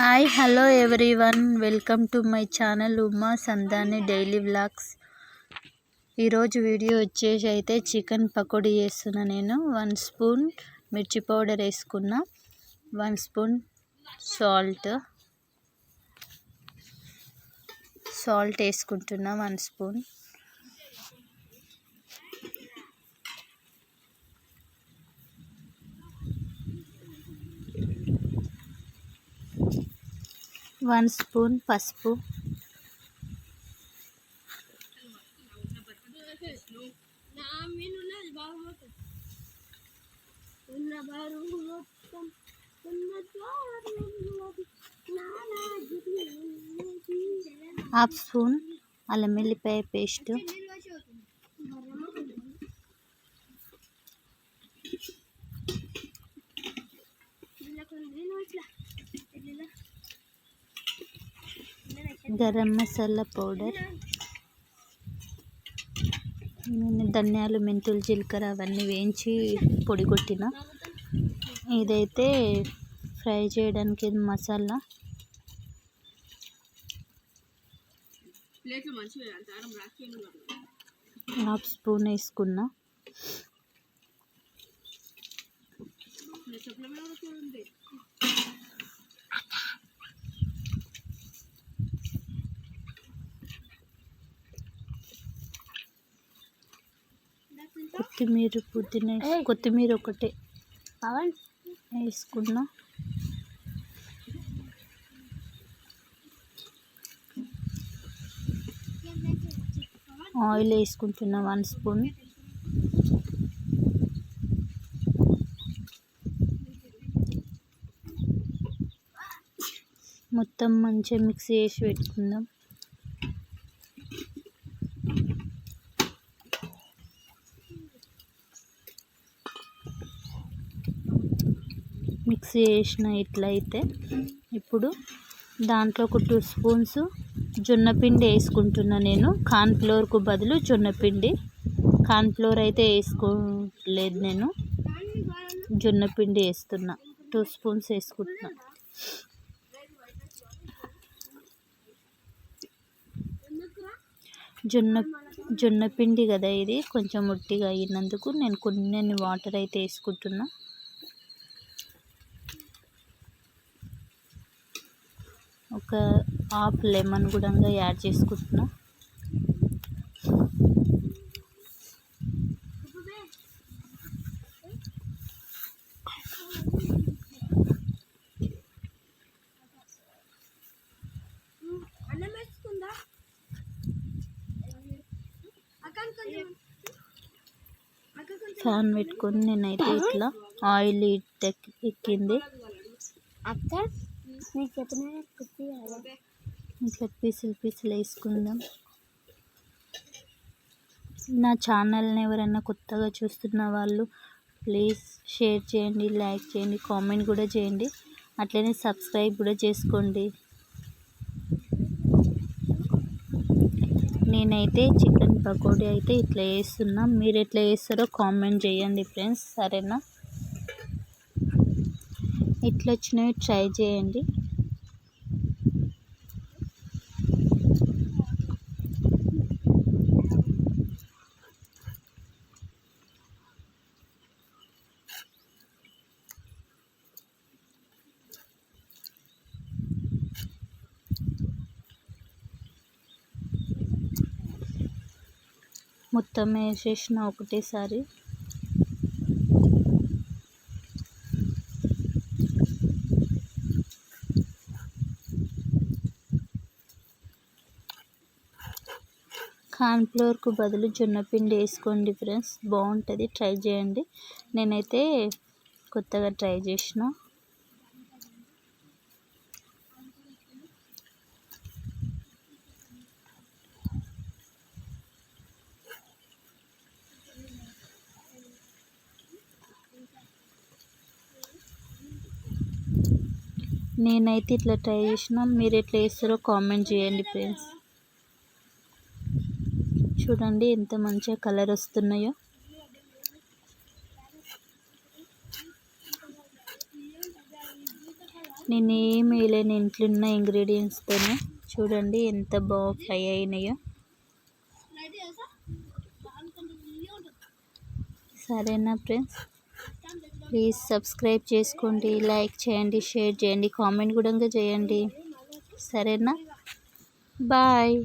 Hi hello everyone. Welcome to my channel Uma Sandani daily vlogs. ఈరోజు video వచ్చేసి అయితే chicken pakodi చేస్తున్నా నేను. వన్ స్పూన్ మిర్చి పౌడర్ వేసుకున్నా. One spoon salt. సాల్ట్ వేసుకుంటున్నా వన్ స్పూన్. వన్ స్పూన్ పసుపు. హాఫ్ స్పూన్ అల్లం వెల్లిపాయ పేస్ట్. గరం మసాలా పౌడర్ ధనియాలు మెంతులు జీలకర్ర అవన్నీ వేయించి పొడి కొట్టిన. ఇదైతే ఫ్రై చేయడానికి మసాలా. హాఫ్ స్పూన్ వేసుకున్నా. కొత్తిమీర పుదీనా కొత్తిమీర ఒకటే వేసుకున్నా. ఆయిల్ వేసుకుంటున్నా వన్ స్పూన్. మొత్తం మంచిగా మిక్స్ చేసి పెట్టుకుందాం. మిక్స్ చేసిన ఇట్లయితే ఇప్పుడు దాంట్లో ఒక టూ స్పూన్స్ జొన్నపిండి వేసుకుంటున్నా నేను. కార్న్ఫ్లోర్కు బదులు జొన్నపిండి. కార్న్ఫ్లోర్ అయితే వేసుకోలేదు నేను. జొన్నపిండి వేస్తున్నా. టూ స్పూన్స్ వేసుకుంటున్నా. జొన్న జొన్నపిండి కదా ఇది. కొంచెం ఉట్టిగా అయినందుకు నేను కొన్ని వాటర్ అయితే వేసుకుంటున్నా. ఒక హాఫ్ లెమన్ కూడా యాడ్ చేసుకుంటున్నా. ఫ్యాన్ పెట్టుకొని నేనైతే ఇట్లా ఆయిల్ ఎక్కింది. అక్క? ఇట్లా పీసులు పీసులు వేసుకుందాం. నా ఛానల్ని ఎవరైనా కొత్తగా చూస్తున్న వాళ్ళు ప్లీజ్ షేర్ చేయండి లైక్ చేయండి కామెంట్ కూడా చేయండి. అట్లనే సబ్స్క్రైబ్ కూడా చేసుకోండి. నేనైతే చికెన్ పకోడీ అయితే ఇట్లా వేస్తున్నా. మీరు ఎట్లా వేస్తారో కామెంట్ చేయండి ఫ్రెండ్స్. సరేనా? ఇట్లా వచ్చినవి ట్రై చేయండి. మొత్తం వేసేసిన ఒకటేసారి కార్న్ఫ్లోర్కు బదులు జొన్నపిండి వేసుకోండి ఫ్రెండ్స్. బాగుంటుంది. ట్రై చేయండి. నేనైతే కొత్తగా ట్రై చేసిన. నేనైతే ఇట్లా ట్రై చేసిన. మీరు ఎట్లా వేస్తారో కామెంట్ చేయండి ఫ్రెండ్స్. చూడండి ఎంత మంచిగా కలర్ వస్తున్నాయో. నేను ఏమి వేయలేని ఇంట్లో ఉన్న ఇంగ్రీడియంట్స్తోనే చూడండి ఎంత బాగా ఫ్రై అయినాయో. సరేనా ఫ్రెండ్స్ ప్లీజ్ సబ్స్క్రైబ్ చేసుకోండి లైక్ చేయండి షేర్ చేయండి కామెంట్ కూడా చేయండి. సరేనా? బాయ్